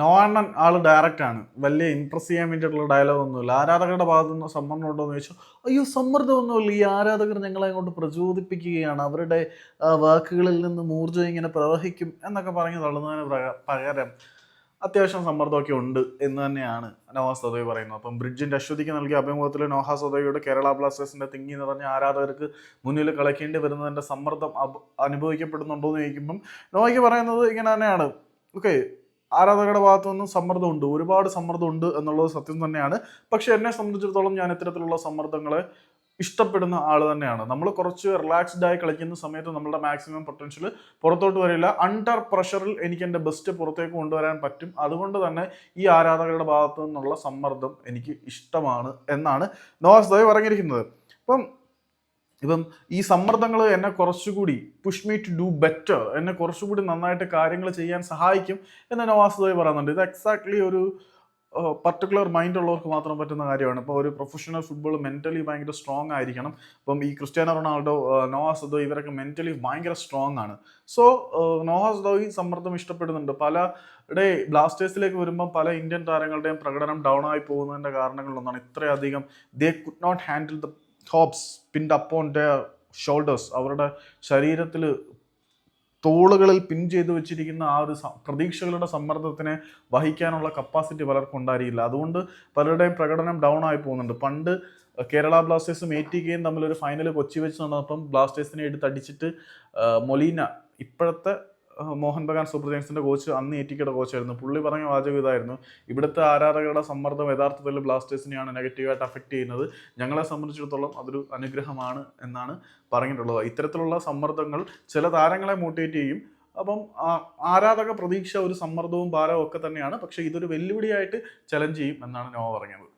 നോവണ്ണൻ ആൾ direct ആണ്. വലിയ Impress ചെയ്യാൻ വേണ്ടിയിട്ടുള്ള ഡയലോഗ് ഒന്നുമില്ല. ആരാധകരുടെ ഭാഗത്തു നിന്ന് സമ്മർദ്ദം ഉണ്ടോ എന്ന് ചോദിച്ചു അയ്യോ സമ്മർദ്ദമൊന്നുമില്ല ഈ ആരാധകർ ഞങ്ങളെ അങ്ങോട്ട് പ്രചോദിപ്പിക്കുകയാണ്. അവരുടെ വാക്കുകളിൽ നിന്ന് ഊർജം ഇങ്ങനെ പ്രവഹിക്കും എന്നൊക്കെ പറഞ്ഞ് തള്ളുന്നതിന് പകരം അത്യാവശ്യം സമ്മർദ്ദമൊക്കെ ഉണ്ട് എന്ന് തന്നെയാണ് നോഹ സദോയ് പറയുന്നത്. അപ്പം ബ്രിഡ്ജിന്റെ അശ്വതിക്ക് നൽകിയ അഭിമുഖത്തിൽ നോഹ സദോയുടെ കേരള ബ്ലാസ്റ്റേഴ്സിന്റെ തിങ്ങി നിറഞ്ഞ ആരാധകർക്ക് മുന്നിൽ കളിക്കേണ്ടി വരുന്നതിന്റെ സമ്മർദ്ദം അനുഭവിക്കപ്പെടുന്നുണ്ടോ എന്ന് ചോദിക്കുമ്പം നോഹയ്ക്ക് പറയുന്നത് ഇങ്ങനെ തന്നെയാണ്. ഓക്കെ ആരാധകരുടെ ഭാഗത്തു നിന്നും സമ്മർദ്ദമുണ്ട്. ഒരുപാട് സമ്മർദ്ദമുണ്ട് എന്നുള്ളത് സത്യം തന്നെയാണ്. പക്ഷെ എന്നെ സംബന്ധിച്ചിടത്തോളം ഞാൻ ഇത്തരത്തിലുള്ള സമ്മർദ്ദങ്ങളെ ഇഷ്ടപ്പെടുന്ന ആൾ തന്നെയാണ്. നമ്മൾ കുറച്ച് റിലാക്സ്ഡ് ആയി കളിക്കുന്ന സമയത്ത് നമ്മളുടെ മാക്സിമം പൊട്ടൻഷ്യൽ പുറത്തോട്ട് വരില്ല. അണ്ടർ പ്രഷറിൽ എനിക്ക് എന്റെ ബെസ്റ്റ് പുറത്തേക്ക് കൊണ്ടുവരാൻ പറ്റും. അതുകൊണ്ട് തന്നെ ഈ ആരാധകരുടെ ഭാഗത്തു നിന്നുള്ള സമ്മർദ്ദം എനിക്ക് ഇഷ്ടമാണ് എന്നാണ് നോവാസ് ദൈവ് പറഞ്ഞിരിക്കുന്നത്. അപ്പം ഇപ്പം ഈ സമ്മർദ്ദങ്ങൾ എന്നെ കുറച്ചുകൂടി push me to do better എന്നെ കുറച്ചുകൂടി നന്നായിട്ട് കാര്യങ്ങൾ ചെയ്യാൻ സഹായിക്കും എന്ന് നവാസ് ദോയ് പറയുന്നുണ്ട്. ഇത് എക്സാക്ട്ലി ഒരു പർട്ടിക്കുലർ മൈൻഡ് ഉള്ളവർക്ക് മാത്രം പറ്റുന്ന കാര്യമാണ്. ഇപ്പോൾ ഒരു പ്രൊഫഷണൽ ഫുട്ബോൾ മെന്റലി ഭയങ്കര സ്ട്രോങ് ആയിരിക്കണം. ഇപ്പം ഈ ക്രിസ്ത്യാനോ റൊണാൾഡോ നോവാസ് ദോയ് ഇവരൊക്കെ മെന്റലി ഭയങ്കര സ്ട്രോങ് ആണ്. സോ നോവാസ് ദോയ് സമ്മർദ്ദം ഇഷ്ടപ്പെടുന്നുണ്ട്. പല ഡേ ബ്ലാസ്റ്റേഴ്സിലേക്ക് വരുമ്പോൾ പല ഇന്ത്യൻ താരങ്ങളുടെയും പ്രകടനം ഡൗൺ ആയി പോകുന്നതിന്റെ കാരണങ്ങളിലൊന്നാണ്. ഇത്രയധികം they could not handle the hopes pinned upon the shoulders അവരുടെ ശരീരത്തിൽ തോളുകളിൽ പിൻ ചെയ്ത് വെച്ചിരിക്കുന്ന ആ ഒരു പ്രതീക്ഷകളുടെ സമ്മർദ്ദത്തിനെ വഹിക്കാനുള്ള കപ്പാസിറ്റി പലർക്കും ഉണ്ടായിരിക്കില്ല. അതുകൊണ്ട് പലരുടെയും പ്രകടനം ഡൗൺ ആയി പോകുന്നുണ്ട്. പണ്ട് കേരള ബ്ലാസ്റ്റേഴ്സും എ ടി കെയും തമ്മിൽ ഒരു ഫൈനൽ കൊച്ചി വെച്ച് നടന്നപ്പം ബ്ലാസ്റ്റേഴ്സിനെ എടുത്തടിച്ചിട്ട് മൊലീന ഇപ്പോഴത്തെ മോഹൻ ബഗാൻ സൂപ്പർ ജയൻസിന്റെ കോച്ച് അന്ന് എ ടി കെയുടെ കോച്ചായിരുന്നു പുള്ളി പറഞ്ഞ വാചകം ഇതായിരുന്നു. ഇവിടുത്തെ ആരാധകരുടെ സമ്മർദ്ദം യഥാർത്ഥത്തിൽ ബ്ലാസ്റ്റേഴ്സിനെയാണ് നെഗറ്റീവായിട്ട് അഫക്റ്റ് ചെയ്യുന്നത്. ഞങ്ങളെ സംബന്ധിച്ചിടത്തോളം അതൊരു അനുഗ്രഹമാണ് എന്നാണ് പറഞ്ഞിട്ടുള്ളത്. ഇത്തരത്തിലുള്ള സമ്മർദ്ദങ്ങൾ ചില താരങ്ങളെ മോട്ടിവേറ്റ് ചെയ്യും. അപ്പം ആരാധക പ്രതീക്ഷ ഒരു സമ്മർദ്ദവും ഭാരവും ഒക്കെ തന്നെയാണ്. പക്ഷേ ഇതൊരു വെല്ലുവിളിയായിട്ട് ചലഞ്ച് ചെയ്യും എന്നാണ് നോവ പറഞ്ഞത്